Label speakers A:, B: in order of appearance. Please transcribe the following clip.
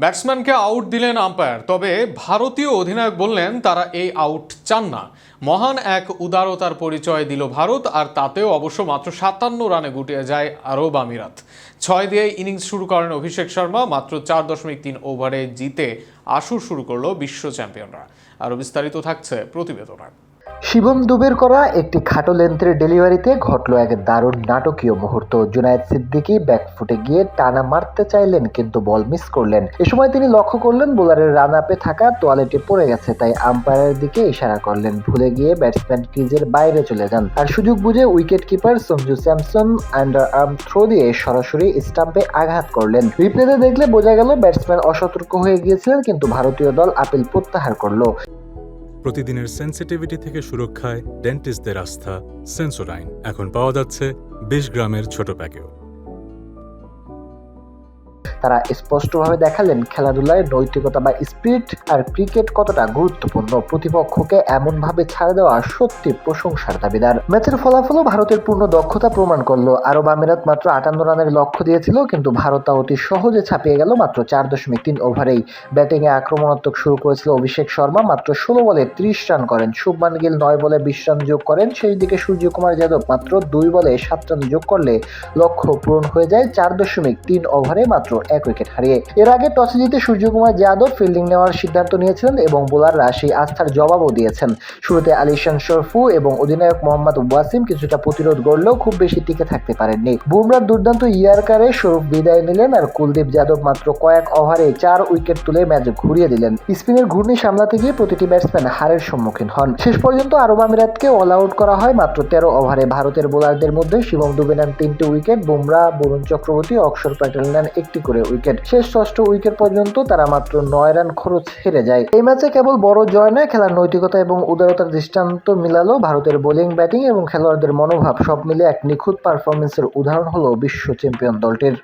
A: ব্যাটসম্যানকে out দিলেন umpire, তবে ভারতীয় অধিনায়ক বললেন তারা এই আউট চান না। মহান এক উদারতার পরিচয় দিল ভারত, আর তাতেও অবশ্য মাত্র সাতান্ন রানে গুটিয়ে যায় আরব আমিরাত। ছয় দিয়ে ইনিংস শুরু করেন অভিষেক শর্মা, মাত্র চার দশমিক তিন ওভারে জিতে আসর শুরু করল বিশ্ব চ্যাম্পিয়নরা। আরও বিস্তারিত থাকছে প্রতিবেদনায়।
B: শিবম দুবের করা একটি খাটো লেন্থের ডেলিভারিতে ঘটলো এক দারুণ নাটকীয় মুহূর্ত। জুনায়েদ সিদ্দিকী ব্যাকফুটে গিয়ে টানা মারতে চাইলেন কিন্তু বল মিস করলেন। এ সময় তিনি লক্ষ্য করলেন, বোলারের রান আপে থাকা তোয়ালেটে পড়ে গেছে, তাই আম্পায়ারের দিকে ইশারা করলেন। ভুলে গিয়ে ব্যাটসম্যান ক্রিজের বাইরে চলে যান। আর সুযোগ বুঝে wicket keeper Sanju Samson under arm throw দিয়ে সরাসরি স্টাম্পে আঘাত করলেন। রিপ্লেতে দেখলে বোঝা গেল ব্যাটসম্যান অসতর্ক হয়ে গিয়েছিলেন, কিন্তু ভারতীয় দল আপিল প্রত্যাহার করল।
C: প্রতিদিনের সেন্সিটিভিটি থেকে সুরক্ষায় ডেন্টিস্টদের আস্থা সেন্সোডাইন এখন পাওয়া যাচ্ছে বিশ গ্রামের ছোট প্যাকেও
B: তারা স্পষ্টভাবে দেখালেন খেলাধুলায় নৈতিকতা বা স্পিরিট আর ক্রিকেট কতটা গুরুত্বপূর্ণ। প্রতিপক্ষকে এমনভাবে ছাড় দেওয়া সত্যি প্রশংসার দাবিদার। ম্যাচের ফলাফলও ভারতের পূর্ণ দক্ষতা প্রমাণ করল। আরব আমিরাত মাত্র আটান্ন রানের লক্ষ্য দিয়েছিল, কিন্তু ভারত তা অতি সহজে ছাপিয়ে গেল মাত্র চার দশমিক তিন ওভারেই। ব্যাটিংয়ে আক্রমণাত্মক শুরু করেছিল অভিষেক শর্মা, মাত্র ষোলো বলে ত্রিশ রান করেন। শুভমান গিল নয় বলে বিশ রান যোগ করেন। সেই দিকে সূর্যকুমার যাদব মাত্র দুই বলে সাত রান যোগ করলে লক্ষ্য পূরণ হয়ে যায় চার দশমিক তিন ওভারে মাত্র এক উইকেট হারিয়ে। এর আগে টসে জিতে সূর্যকুমার যাদব ফিল্ডিং নেওয়ার সিদ্ধান্ত নিয়েছিলেন এবং বোলাররা সেই আস্থার জবাবও দিয়েছেন। শুরুতে আলিশান শরফু এবং অধিনায়ক মোহাম্মদ ওয়াসিম কিছুটা প্রতিরোধ গড়লেও খুব বেশি টিকে থাকতে পারেননি। বুমরার দুর্দান্ত ইয়ারকারে শরফ বিদায় নিলেন আর কুলদীপ যাদব মাত্র কয়েক ওভারে চার উইকেট তুলে ম্যাচ ঘুরিয়ে দিলেন। স্পিনের ঘূর্ণি সামলাতে গিয়ে প্রতিটি ব্যাটসম্যান হারের সম্মুখীন হন। শেষ পর্যন্ত আরব আমিরাতকে অল আউট করা হয় মাত্র তেরো ওভারে। ভারতের বোলারদের মধ্যে শিবম দুবে নেন তিনটি উইকেট বুমরা, বরুণ চক্রবর্তী অক্ষর প্যাটেল নেন একটি করে উইকেট শেষ ষষ্ঠ উইকেট পর্যন্ত তারা মাত্র নয় রান খরচ হেরে যায়। এই ম্যাচে কেবল বড় জয় নয়, খেলার নৈতিকতা এবং উদারতার দৃষ্টান্ত মিলালো ভারতের বোলিং ব্যাটিং এবং খেলোয়াড়দের মনোভাব। সব মিলে এক নিখুঁত পারফরমেন্সের উদাহরণ হলো বিশ্ব চ্যাম্পিয়ন দলটির।